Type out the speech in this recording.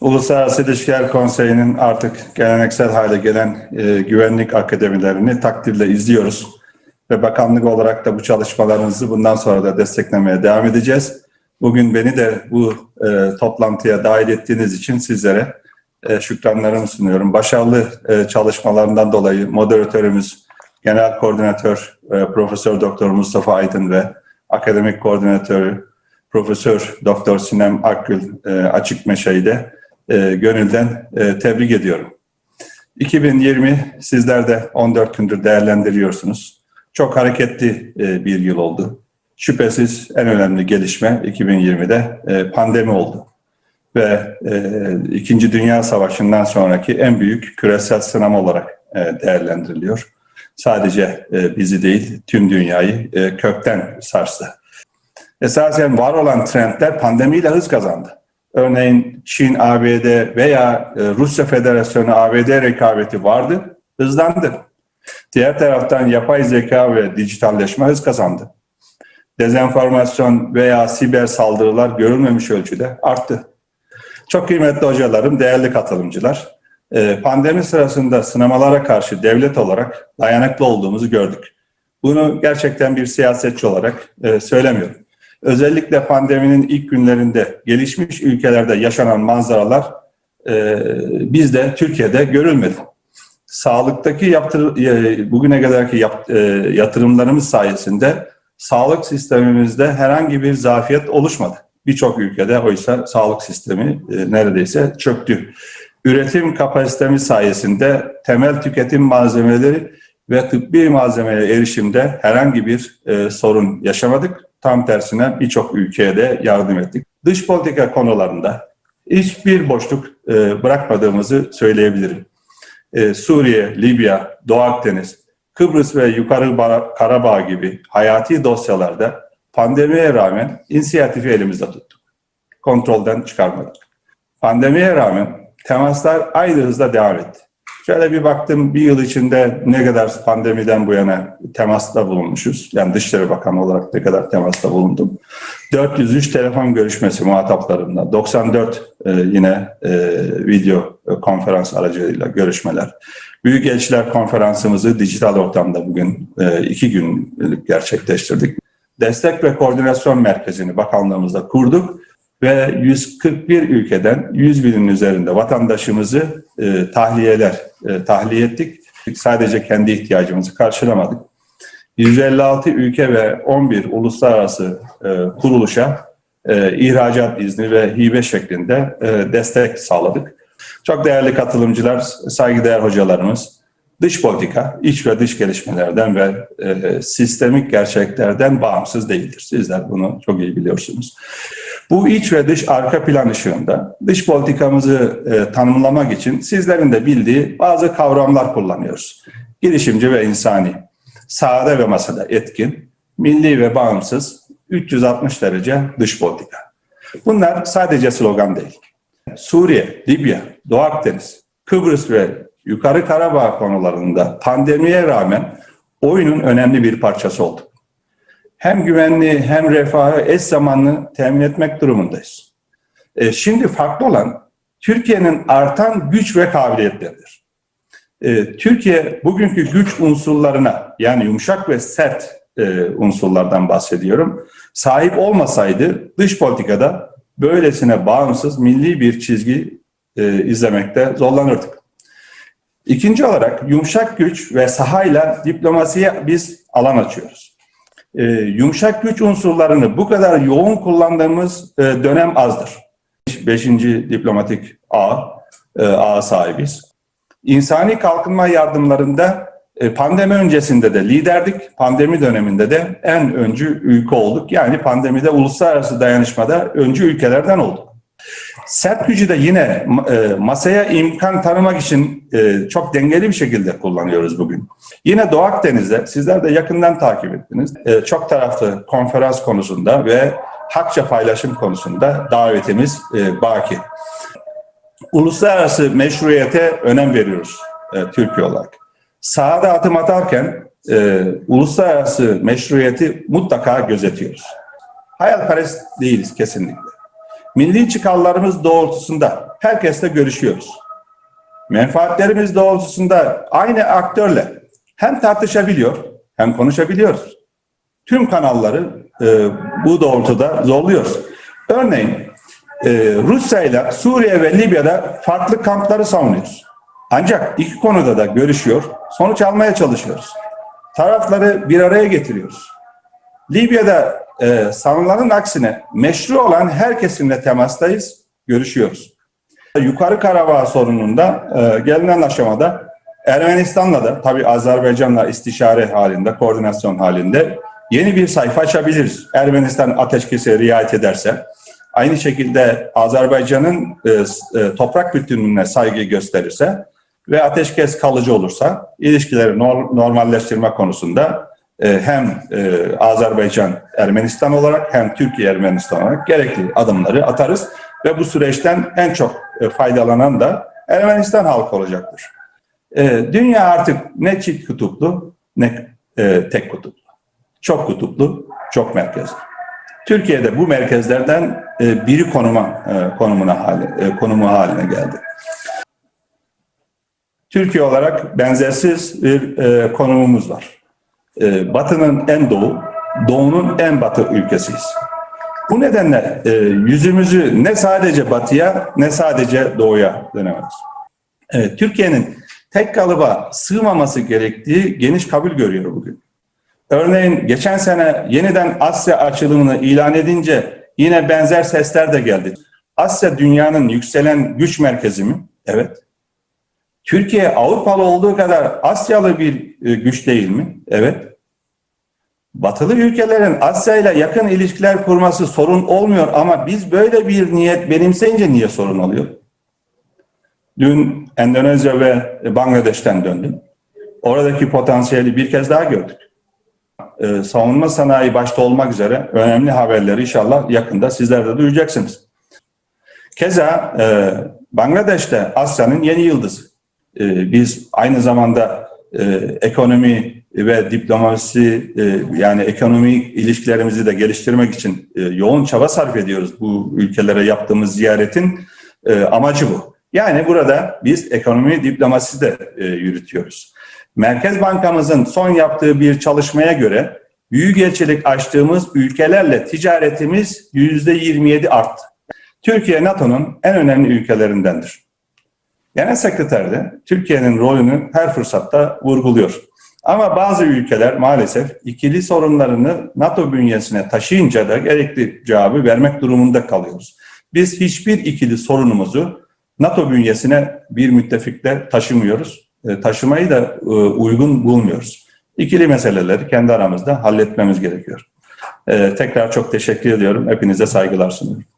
Uluslararası İlişkiler Konseyi'nin artık geleneksel hale gelen e, güvenlik akademilerini takdirle izliyoruz. Ve bakanlık olarak da bu çalışmalarınızı bundan sonra da desteklemeye devam edeceğiz. Bugün beni de bu e, toplantıya dahil ettiğiniz için sizlere e, şükranlarımı sunuyorum. Başarılı e, çalışmalarından dolayı moderatörümüz, Genel Koordinatör e, Profesör Doktor Mustafa Aydın ve Akademik Koordinatörü Profesör Doktor Sinem Akgül e, Açık Meşe'yi de e, gönülden e, tebrik ediyorum. 2020 sizler de 14 gündür değerlendiriyorsunuz. Çok hareketli e, bir yıl oldu. Şüphesiz en önemli gelişme 2020'de e, pandemi oldu. Ve e, İkinci Dünya Savaşı'ndan sonraki en büyük küresel sınama olarak e, değerlendiriliyor. Sadece e, bizi değil tüm dünyayı e, kökten sarstı. Esasen var olan trendler pandemiyle hız kazandı. Örneğin Çin, ABD veya e, Rusya Federasyonu ABD rekabeti vardı, hızlandı. Diğer taraftan yapay zeka ve dijitalleşme hız kazandı. Dezenformasyon veya siber saldırılar görülmemiş ölçüde arttı. Çok kıymetli hocalarım, değerli katılımcılar, e, pandemi sırasında sınamalara karşı devlet olarak dayanıklı olduğumuzu gördük. Bunu gerçekten bir siyasetçi olarak e, söylemiyorum. Özellikle pandeminin ilk günlerinde gelişmiş ülkelerde yaşanan manzaralar e, bizde Türkiye'de görülmedi. Sağlıktaki yaptır, e, bugüne kadarki yap, e, yatırımlarımız sayesinde sağlık sistemimizde herhangi bir zafiyet oluşmadı. Birçok ülkede oysa sağlık sistemi e, neredeyse çöktü. Üretim kapasitemiz sayesinde temel tüketim malzemeleri ve tıbbi malzemeye erişimde herhangi bir e, sorun yaşamadık. Tam tersine birçok ülkeye de yardım ettik. Dış politika konularında hiçbir boşluk e, bırakmadığımızı söyleyebilirim. E, Suriye, Libya, Doğu Akdeniz, Kıbrıs ve Yukarı Karabağ gibi hayati dosyalarda pandemiye rağmen inisiyatifi elimizde tuttuk. Kontrolden çıkarmadık. Pandemiye rağmen temaslar aynı hızla devam etti. Şöyle bir baktım bir yıl içinde ne kadar pandemiden bu yana temasta bulunmuşuz. Yani Dışişleri Bakanı olarak ne kadar temasta bulundum. 403 telefon görüşmesi muhataplarımla, 94 e, yine e, video konferans aracılığıyla görüşmeler. Büyükelçiler konferansımızı dijital ortamda bugün e, iki günlük gerçekleştirdik. Destek ve Koordinasyon Merkezi'ni bakanlığımızda kurduk ve 141 ülkeden 100 binin üzerinde vatandaşımızı e, tahliyeler e, tahliye ettik. Sadece kendi ihtiyacımızı karşılamadık. 156 ülke ve 11 uluslararası e, kuruluşa e, ihracat izni ve hibe şeklinde e, destek sağladık. Çok değerli katılımcılar, saygıdeğer hocalarımız, dış politika, iç ve dış gelişmelerden ve e, sistemik gerçeklerden bağımsız değildir. Sizler bunu çok iyi biliyorsunuz. Bu iç ve dış arka plan ışığında dış politikamızı e, tanımlamak için sizlerin de bildiği bazı kavramlar kullanıyoruz. Girişimci ve insani, sahada ve masada etkin, milli ve bağımsız, 360 derece dış politika. Bunlar sadece slogan değil. Suriye, Libya, Doğu Akdeniz, Kıbrıs ve Yukarı Karabağ konularında pandemiye rağmen oyunun önemli bir parçası oldu hem güvenliği hem refahı eş zamanlı temin etmek durumundayız. E, şimdi farklı olan Türkiye'nin artan güç ve kabiliyetleridir. E, Türkiye bugünkü güç unsurlarına yani yumuşak ve sert e, unsurlardan bahsediyorum. Sahip olmasaydı dış politikada böylesine bağımsız milli bir çizgi e, izlemekte zorlanırdık. İkinci olarak yumuşak güç ve sahayla diplomasiye biz alan açıyoruz e, yumuşak güç unsurlarını bu kadar yoğun kullandığımız e, dönem azdır. Beşinci diplomatik ağ, e, ağa sahibiz. İnsani kalkınma yardımlarında e, pandemi öncesinde de liderdik, pandemi döneminde de en öncü ülke olduk. Yani pandemide uluslararası dayanışmada öncü ülkelerden olduk. Sert gücü de yine e, masaya imkan tanımak için e, çok dengeli bir şekilde kullanıyoruz bugün. Yine Doğu Akdeniz'de sizler de yakından takip ettiniz. E, çok taraflı konferans konusunda ve hakça paylaşım konusunda davetimiz e, baki. Uluslararası meşruiyete önem veriyoruz e, Türkiye olarak. Sahada adım atarken uluslararası meşruiyeti mutlaka gözetiyoruz. Hayalperest değiliz kesinlikle milli çıkarlarımız doğrultusunda herkesle görüşüyoruz. Menfaatlerimiz doğrultusunda aynı aktörle hem tartışabiliyor hem konuşabiliyoruz. Tüm kanalları e, bu doğrultuda zorluyoruz. Örneğin e, Rusya ile Suriye ve Libya'da farklı kampları savunuyoruz. Ancak iki konuda da görüşüyor, sonuç almaya çalışıyoruz. Tarafları bir araya getiriyoruz. Libya'da e, sanılanın aksine meşru olan her kesimle temastayız, görüşüyoruz. Yukarı Karabağ sorununda e, gelinen aşamada Ermenistan'la da tabii Azerbaycan'la istişare halinde, koordinasyon halinde yeni bir sayfa açabiliriz. Ermenistan ateşkese riayet ederse, aynı şekilde Azerbaycan'ın e, e, toprak bütünlüğüne saygı gösterirse ve ateşkes kalıcı olursa ilişkileri nor- normalleştirme konusunda hem e, Azerbaycan Ermenistan olarak hem Türkiye Ermenistan olarak gerekli adımları atarız ve bu süreçten en çok e, faydalanan da Ermenistan halkı olacaktır. E, dünya artık ne çift kutuplu ne e, tek kutuplu. Çok kutuplu, çok merkezli. Türkiye'de bu merkezlerden biri konuma konumuna hali, konumu haline geldi. Türkiye olarak benzersiz bir konumumuz var. E, batının en doğu, doğunun en batı ülkesiyiz. Bu nedenle e, yüzümüzü ne sadece batıya ne sadece doğuya dönemeyiz. Evet, Türkiye'nin tek kalıba sığmaması gerektiği geniş kabul görüyor bugün. Örneğin geçen sene yeniden Asya açılımını ilan edince yine benzer sesler de geldi. Asya dünyanın yükselen güç merkezi mi? Evet. Türkiye Avrupalı olduğu kadar Asyalı bir e, güç değil mi? Evet. Batılı ülkelerin Asya ile yakın ilişkiler kurması sorun olmuyor ama biz böyle bir niyet benimseyince niye sorun oluyor? Dün Endonezya ve Bangladeş'ten döndüm. Oradaki potansiyeli bir kez daha gördük. Ee, savunma sanayi başta olmak üzere önemli haberleri inşallah yakında sizler de duyacaksınız. Keza e, Bangladeş'te Asya'nın yeni yıldızı. E, biz aynı zamanda e, ekonomi ve diplomasi e, yani ekonomik ilişkilerimizi de geliştirmek için e, yoğun çaba sarf ediyoruz. Bu ülkelere yaptığımız ziyaretin amacı bu. Yani burada biz ekonomi diplomasi de yürütüyoruz. Merkez Bankamızın son yaptığı bir çalışmaya göre büyükelçilik açtığımız ülkelerle ticaretimiz %27 arttı. Türkiye NATO'nun en önemli ülkelerindendir. Genel Sekreter de Türkiye'nin rolünü her fırsatta vurguluyor. Ama bazı ülkeler maalesef ikili sorunlarını NATO bünyesine taşıyınca da gerekli cevabı vermek durumunda kalıyoruz. Biz hiçbir ikili sorunumuzu NATO bünyesine bir müttefikle taşımıyoruz. E, taşımayı da e, uygun bulmuyoruz. İkili meseleleri kendi aramızda halletmemiz gerekiyor. E, tekrar çok teşekkür ediyorum. Hepinize saygılar sunuyorum.